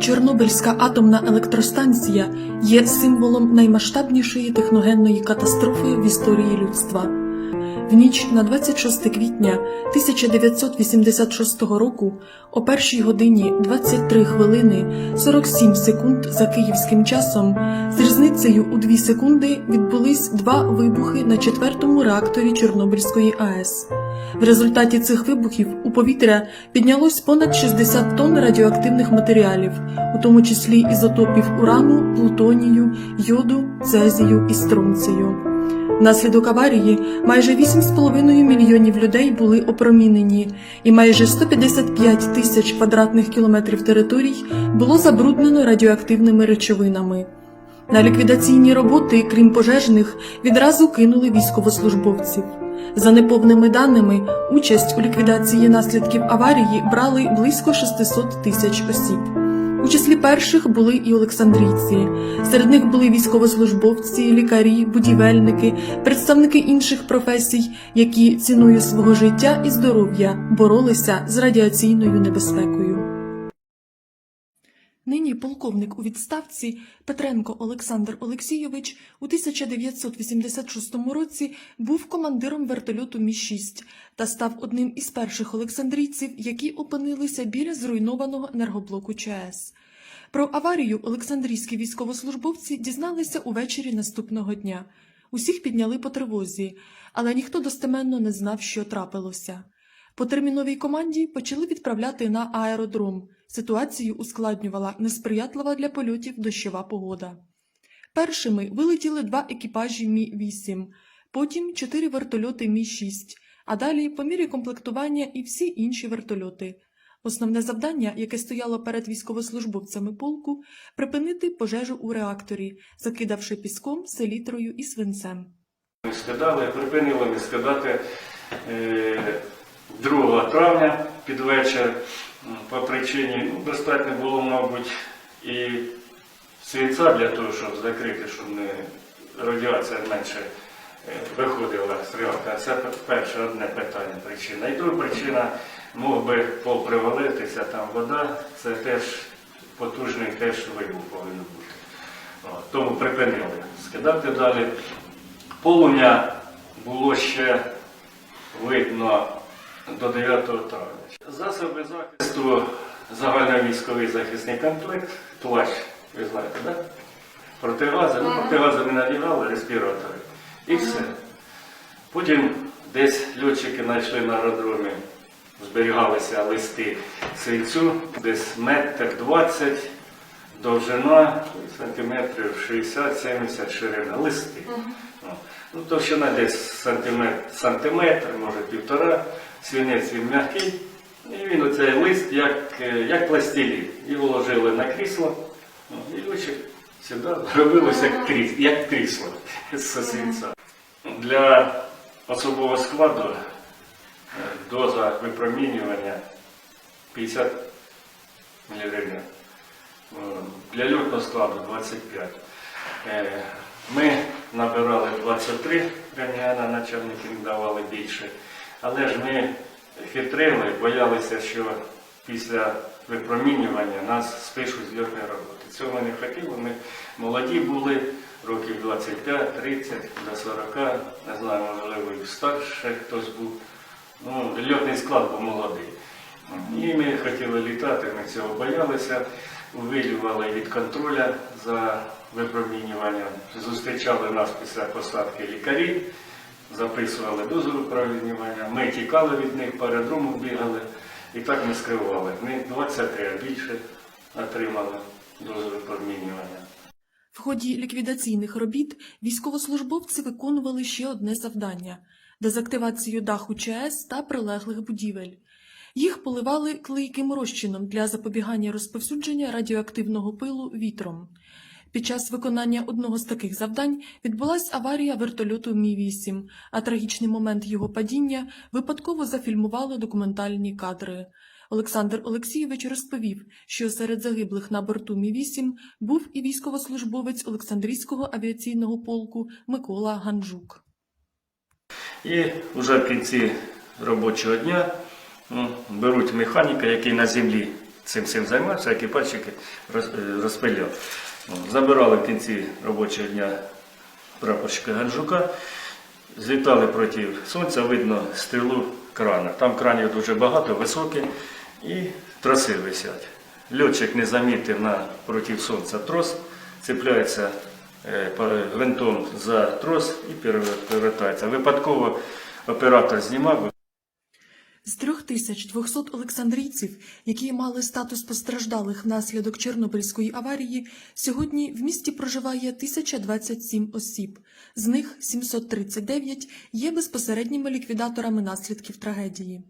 Чорнобильська атомна електростанція є символом наймасштабнішої техногенної катастрофи в історії людства. В ніч на 26 квітня 1986 року о першій годині 23 хвилини 47 секунд за київським часом з різницею у 2 секунди відбулись два вибухи на четвертому реакторі Чорнобильської АЕС. В результаті цих вибухів у повітря піднялось понад 60 тонн радіоактивних матеріалів, у тому числі ізотопів урану, плутонію, йоду, цезію і стронцію. Внаслідок аварії майже 8,5 мільйонів людей були опромінені, і майже 155 тисяч квадратних кілометрів територій було забруднено радіоактивними речовинами. На ліквідаційні роботи, крім пожежних, відразу кинули військовослужбовців. За неповними даними, участь у ліквідації наслідків аварії брали близько 600 тисяч осіб. У числі перших були і олександрійці. Серед них були військовослужбовці, лікарі, будівельники, представники інших професій, які ціною свого життя і здоров'я боролися з радіаційною небезпекою. Нині полковник у відставці Петренко Олександр Олексійович у 1986 році був командиром вертольоту Мі-6 та став одним із перших олександрійців, які опинилися біля зруйнованого енергоблоку ЧАЕС. Про аварію олександрійські військовослужбовці дізналися увечері наступного дня. Усіх підняли по тривозі, але ніхто достеменно не знав, що трапилося. По терміновій команді почали відправляти на аеродром. Ситуацію ускладнювала несприятлива для польотів дощова погода. Першими вилетіли два екіпажі Мі-8, потім чотири вертольоти Мі-6, а далі, по мірі комплектування, і всі інші вертольоти. Основне завдання, яке стояло перед військовослужбовцями полку, припинити пожежу у реакторі, закидавши піском, селітрою і свинцем. Скидали, припинили скидати е, 2 травня під вечір по причині ну, достатньо було, мабуть, і свійця для того, щоб закрити, щоб не радіація менше е, виходила з реактора. Це перше одне питання причина. І друга причина мог би пол привалитися, там вода, це теж потужний теж вибух повинен бути. От, Тому припинили скидати далі. Полум'я було ще видно до 9 травня. Засоби захисту загальновійськовий захисний комплект, плащ, ви знаєте? Да? Протигази, ну протигази ми надягали, респіратори. І все. Потім десь льотчики знайшли на аеродромі, зберігалися листи свинцю, десь метр двадцять, довжина сантиметрів 60-70 ширина листи. Ну, товщина десь сантиметр, сантиметр, може півтора, свинець він м'який. І він оцей лист як, е, як пластилін. І вложили на крісло. О, І лучик сюди робилося як, кріс, як крісло з свинця. Для особового складу е, доза випромінювання 50 мг. Е, Для льотного складу 25. Ми набирали 23 рентгена, начальники не давали більше. Але ж ми хитрили, боялися, що після випромінювання нас спишуть з льотної роботи. Цього не хотіли. Ми молоді були, років 25, 30, до 40, не знаю, можливо, і старше хтось був. Ну, льотний склад був молодий. Хотіли літати, ми цього боялися, увилювали від контроля за випромінюванням. Зустрічали нас після посадки лікарі, записували дозу випромінювання, ми тікали від них, по аеродрому бігали і так ми скривали. Ми 23, а більше отримали дозу випромінювання. В ході ліквідаційних робіт військовослужбовці виконували ще одне завдання дезактивацію даху ЧАЕС та прилеглих будівель. Їх поливали клейким розчином для запобігання розповсюдження радіоактивного пилу вітром. Під час виконання одного з таких завдань відбулась аварія вертольоту Мі-8, а трагічний момент його падіння випадково зафільмували документальні кадри. Олександр Олексійович розповів, що серед загиблих на борту Мі-8 був і військовослужбовець Олександрійського авіаційного полку Микола Ганжук. І вже в кінці робочого дня ну, беруть механіка, який на землі цим всім займався, які пальчики е, розпиляв. Забирали в кінці робочого дня прапорщика Ганжука, злітали проти сонця, видно стрілу крана. Там кранів дуже багато, високі, і троси висять. Льотчик не замітив на проти сонця трос, цепляється е, гвинтом за трос і перевертається. Випадково оператор знімав, З 3200 олександрійців, які мали статус постраждалих внаслідок Чорнобильської аварії, сьогодні в місті проживає 1027 осіб. З них 739 є безпосередніми ліквідаторами наслідків трагедії.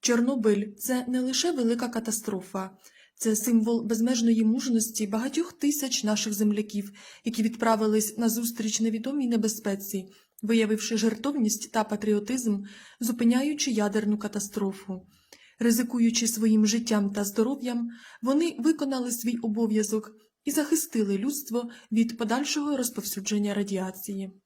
Чорнобиль це не лише велика катастрофа, це символ безмежної мужності багатьох тисяч наших земляків, які відправились на зустріч невідомій небезпеці, виявивши жертовність та патріотизм, зупиняючи ядерну катастрофу. Ризикуючи своїм життям та здоров'ям, вони виконали свій обов'язок і захистили людство від подальшого розповсюдження радіації.